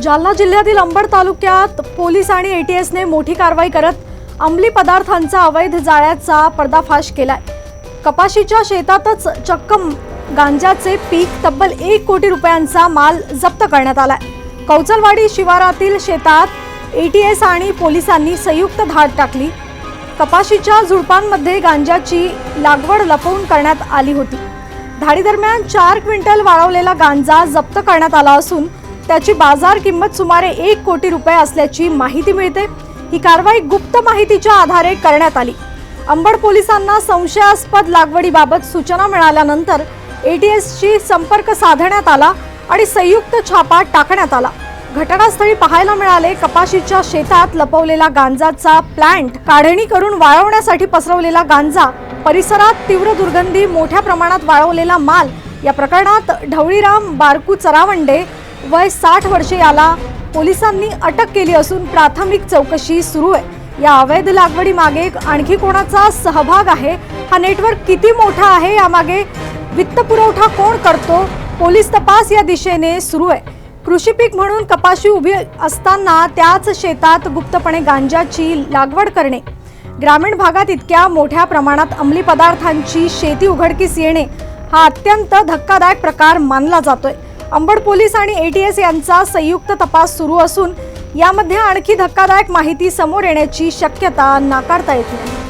जालना जिल्ह्यातील अंबड तालुक्यात पोलीस आणि एटीएसने मोठी कारवाई करत अंमली पदार्थांचा अवैध जाळ्याचा पर्दाफाश केलाय. कपाशीच्या शेतातच चक्क गांजाचे पीक तब्बल एक कोटी रुपयांचा माल जप्त करण्यात आलाय. कौचलवाडी शिवारातील शेतात एटीएस आणि पोलिसांनी संयुक्त धाड टाकली. कपाशीच्या झुडपांमध्ये गांजाची लागवड लपवून करण्यात आली होती. धाडीदरम्यान चार क्विंटल वाळवलेला गांजा जप्त करण्यात आला असून त्याची बाजार किंमत सुमारे एक कोटी रुपये असल्याची माहिती मिळते. ही कारवाई गुप्त माहितीच्या आधारे करण्यात आली. अंबड पोलिसांना संशयास्पद लागवडीबाबत सूचना मिळाल्यानंतर एटीएसशी संपर्क साधण्यात आला आणि संयुक्त छापा टाकण्यात आला. घटनास्थळी पाहायला मिळाले कपाशीच्या शेतात लपवलेला गांजाचा प्लांट काढणी करून वाळवण्यासाठी पसरवलेला गांजा परिसरात तीव्र दुर्गंधी मोठ्या प्रमाणात वाळवलेला माल या प्रकरणात ढवळीराम बारकू चरावंडे वय साठ वर्षे याला पोलिसांनी अटक केली असून प्राथमिक चौकशी सुरू आहे. या अवैध लागवडी मागे आणखी कोणाचा सहभाग आहे? हा नेटवर्क किती मोठा आहे? यामागे वित्त पुरवठा कोण करतो? पोलीस तपास या दिशेने सुरू आहे. कृषी पीक म्हणून कपाशी उभी असताना त्याच शेतात गुप्तपणे गांजाची लागवड करणे. ग्रामीण भागात इतक्या मोठ्या प्रमाणात अंमली पदार्थांची शेती उघडकीस येणे हा अत्यंत धक्कादायक प्रकार मानला जातोय. अंबड पोलीस आणि एटीएस यांचा संयुक्त तपास सुरू असून यामध्ये आणखी धक्कादायक माहिती समोर येण्याची शक्यता नाकारता येत. नाही